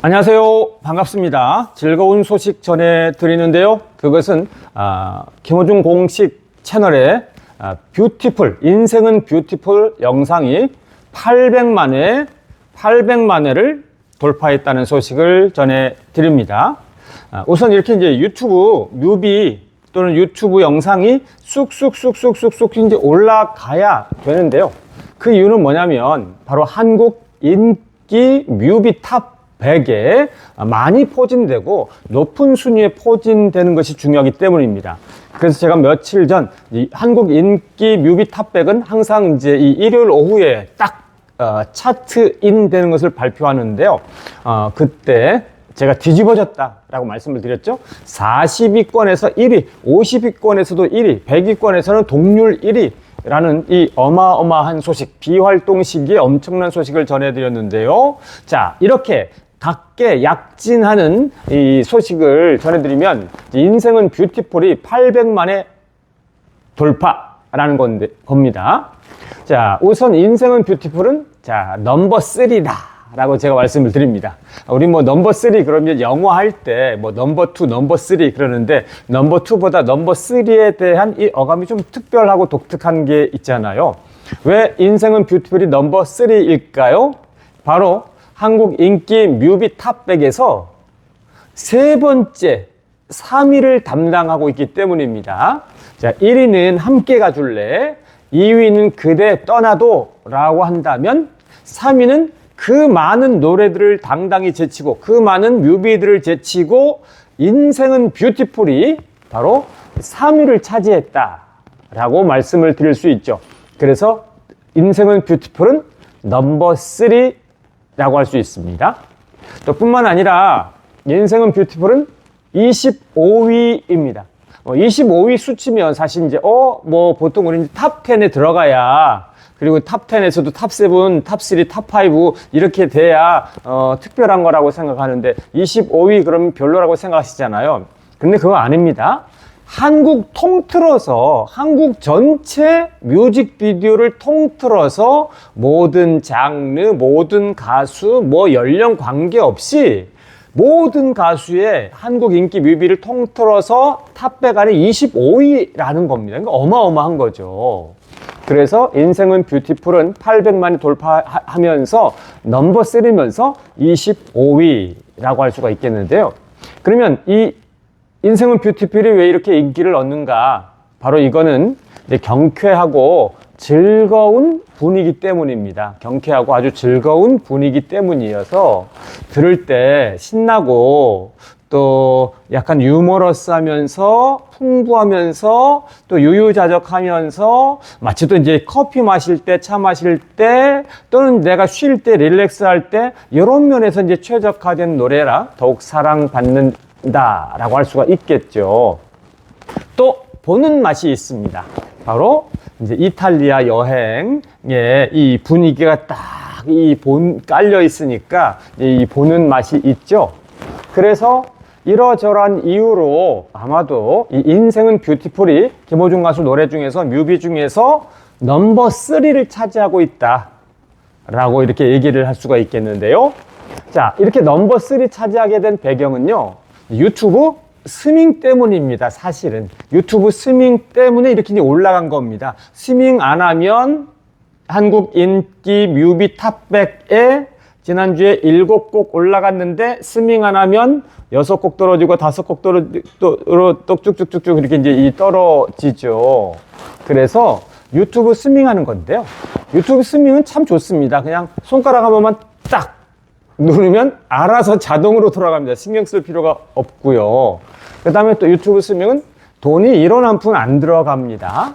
안녕하세요. 반갑습니다. 즐거운 소식 전해드리는데요. 그것은 아, 김호중 공식 채널에 아, 뷰티풀, 인생은 뷰티풀 영상이 800만 회, 800만 회를 돌파했다는 소식을 전해드립니다. 아, 우선 이렇게 이제 유튜브 뮤비 또는 유튜브 영상이 쑥쑥쑥쑥쑥쑥 이제 올라가야 되는데요. 그 이유는 뭐냐면 바로 한국 인기 뮤비 탑 100에 많이 포진되고 높은 순위에 포진되는 것이 중요하기 때문입니다. 그래서 제가 며칠 전이 한국 인기 뮤비 탑 100은 항상 이제 이 일요일 오후에 딱 어, 차트 인 되는 것을 발표하는데요. 어, 그때 제가 뒤집어졌다라고 말씀을 드렸죠. 40위권에서 1위, 50위권에서도 1위, 100위권에서는 동률 1위. 라는 이 어마어마한 소식, 비활동 시기에 엄청난 소식을 전해드렸는데요. 자, 이렇게 각계 약진하는 이 소식을 전해드리면 인생은 뷰티풀이 800만의 돌파라는 건데, 겁니다. 자, 우선 인생은 뷰티풀은 자, 넘버 3다. 라고 제가 말씀을 드립니다. 우리 뭐 넘버 3 그러면 영어 할때 뭐 넘버 2, 넘버 3 그러는데 넘버 2보다 넘버 3에 대한 이 어감이 좀 특별하고 독특한 게 있잖아요. 왜 인생은 뷰티풀이 넘버 3일까요? 바로 한국 인기 뮤비 탑백에서 세 번째 3위를 담당하고 있기 때문입니다. 자, 1위는 함께 가줄래? 2위는 그대 떠나도 라고 한다면 3위는 그 많은 노래들을 당당히 제치고 그 많은 뮤비들을 제치고 인생은 뷰티풀이 바로 3위를 차지했다 라고 말씀을 드릴 수 있죠. 그래서 인생은 뷰티풀은 넘버 3 라고 할 수 있습니다. 또 뿐만 아니라 인생은 뷰티풀은 25위입니다. 25위 수치면 사실 이제 어 뭐 보통 우리는 탑 10에 들어가야 그리고 탑 10에서도 탑 7, 탑 3, 탑 5 이렇게 돼야 어, 특별한 거라고 생각하는데 25위 그러면 별로라고 생각하시잖아요. 근데 그거 아닙니다. 한국 통틀어서 한국 전체 뮤직비디오를 통틀어서 모든 장르, 모든 가수, 뭐 연령 관계없이 모든 가수의 한국 인기 뮤비를 통틀어서 탑백 안에 25위라는 겁니다. 그러니까 어마어마한 거죠. 그래서 인생은 뷰티풀은 800만이 돌파하면서 넘버 3면서 25위라고 할 수가 있겠는데요. 그러면 이 인생은 뷰티풀이 왜 이렇게 인기를 얻는가? 바로 이거는 경쾌하고 즐거운 분위기 때문입니다. 경쾌하고 아주 즐거운 분위기 때문이어서 들을 때 신나고 또 약간 유머러스하면서 풍부하면서 또 유유자적하면서 마치 또 이제 커피 마실 때, 차 마실 때 또는 내가 쉴 때, 릴렉스 할 때 이런 면에서 이제 최적화된 노래라 더욱 사랑받는 다라고 할 수가 있겠죠. 또 보는 맛이 있습니다. 바로 이제 이탈리아 여행의 이 분위기가 딱 이 본 깔려 있으니까 이 보는 맛이 있죠. 그래서 이러저러한 이유로 아마도 이 인생은 뷰티풀이 김호중 가수 노래 중에서 뮤비 중에서 넘버 3를 차지하고 있다. 라고 이렇게 얘기를 할 수가 있겠는데요. 자, 이렇게 넘버 3 차지하게 된 배경은요. 유튜브 스밍 때문입니다. 사실은. 유튜브 스밍 때문에 이렇게 올라간 겁니다. 스밍 안 하면 한국 인기 뮤비 탑백에 지난주에 일곱 곡 올라갔는데 스밍 안 하면 여섯 곡 떨어지고 다섯 곡 떨어지고 또 쭉쭉쭉쭉 이렇게 이제 이 떨어지죠. 그래서 유튜브 스밍 하는 건데요. 유튜브 스밍은 참 좋습니다. 그냥 손가락 한 번만 딱 누르면 알아서 자동으로 돌아갑니다. 신경 쓸 필요가 없고요. 그 다음에 또 유튜브 스밍은 돈이 1원 한 푼 안 들어갑니다.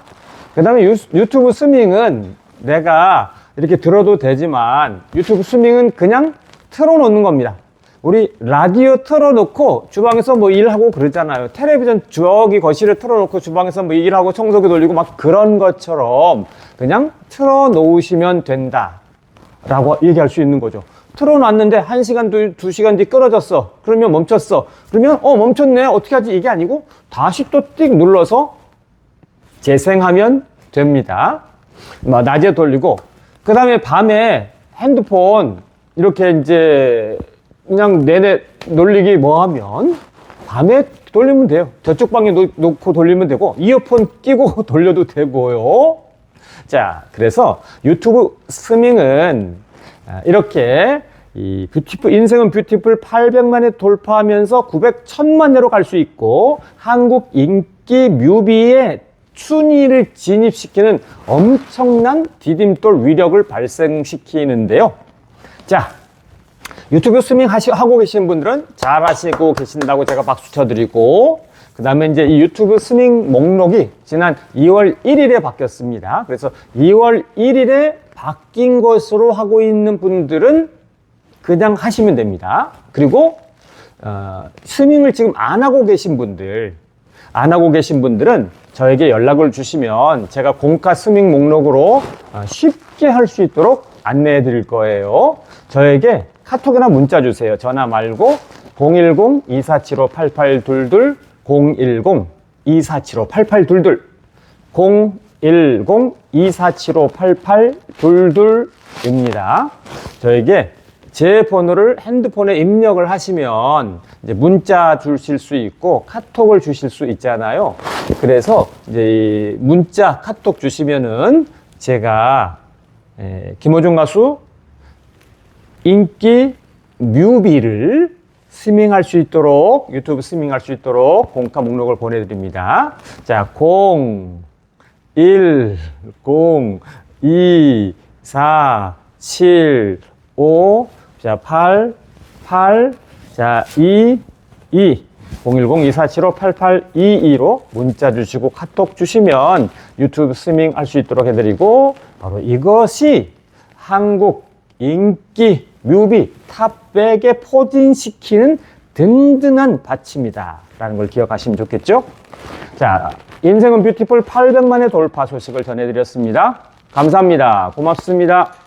그 다음에 유튜브 스밍은 내가 이렇게 들어도 되지만 유튜브 스밍은 그냥 틀어놓는 겁니다. 우리 라디오 틀어놓고 주방에서 뭐 일하고 그러잖아요. 텔레비전 저기 거실에 틀어놓고 주방에서 뭐 일하고 청소기 돌리고 막 그런 것처럼 그냥 틀어놓으시면 된다. 라고 얘기할 수 있는 거죠. 틀어놨는데 한 시간, 두, 두 시간 뒤 끊어졌어. 그러면 멈췄어. 그러면 어 멈췄네. 어떻게 하지? 이게 아니고 다시 또 띡 눌러서 재생하면 됩니다. 뭐 낮에 돌리고 그 다음에 밤에 핸드폰 이렇게 이제 그냥 내내 놀리기 뭐 하면 밤에 돌리면 돼요. 저쪽 방에 놓, 놓고 돌리면 되고 이어폰 끼고 돌려도 되고요. 자, 그래서 유튜브 스밍은 아, 이렇게 이 뷰티풀 인생은 뷰티풀 800만에 돌파하면서 900, 1000만회로 갈 수 있고 한국 인기 뮤비의 순위를 진입시키는 엄청난 디딤돌 위력을 발생시키는데요. 자, 유튜브 스밍 하시, 하고 계신 분들은 잘 하시고 계신다고 제가 박수 쳐드리고, 그 다음에 이제 이 유튜브 스밍 목록이 지난 2월 1일에 바뀌었습니다. 그래서 2월 1일에 바뀐 것으로 하고 있는 분들은 그냥 하시면 됩니다. 그리고, 어, 스밍을 지금 안 하고 계신 분들, 안 하고 계신 분들은 저에게 연락을 주시면 제가 공카 스밍 목록으로 어, 쉽게 할 수 있도록 안내해 드릴 거예요. 저에게 카톡이나 문자 주세요. 전화 말고 010-2475-8822 010-2475-8822 010-2475-8822입니다. 저에게 제 번호를 핸드폰에 입력을 하시면 이제 문자 주실 수 있고 카톡을 주실 수 있잖아요. 그래서 이제 이 문자 카톡 주시면은 제가 에, 김호중 가수 인기 뮤비를 스밍할 수 있도록 유튜브 스밍할 수 있도록 공카 목록을 보내드립니다. 자, 0, 1, 0, 2, 4, 7, 5, 자, 8, 8, 자, 2, 2, 010-2475-8822로 문자 주시고 카톡 주시면 유튜브 스밍 할 수 있도록 해드리고 바로 이것이 한국 인기 뮤비 탑백에 포진시키는 든든한 받침이다 라는 걸 기억하시면 좋겠죠? 자 인생은 뷰티풀 800만의 돌파 소식을 전해드렸습니다. 감사합니다. 고맙습니다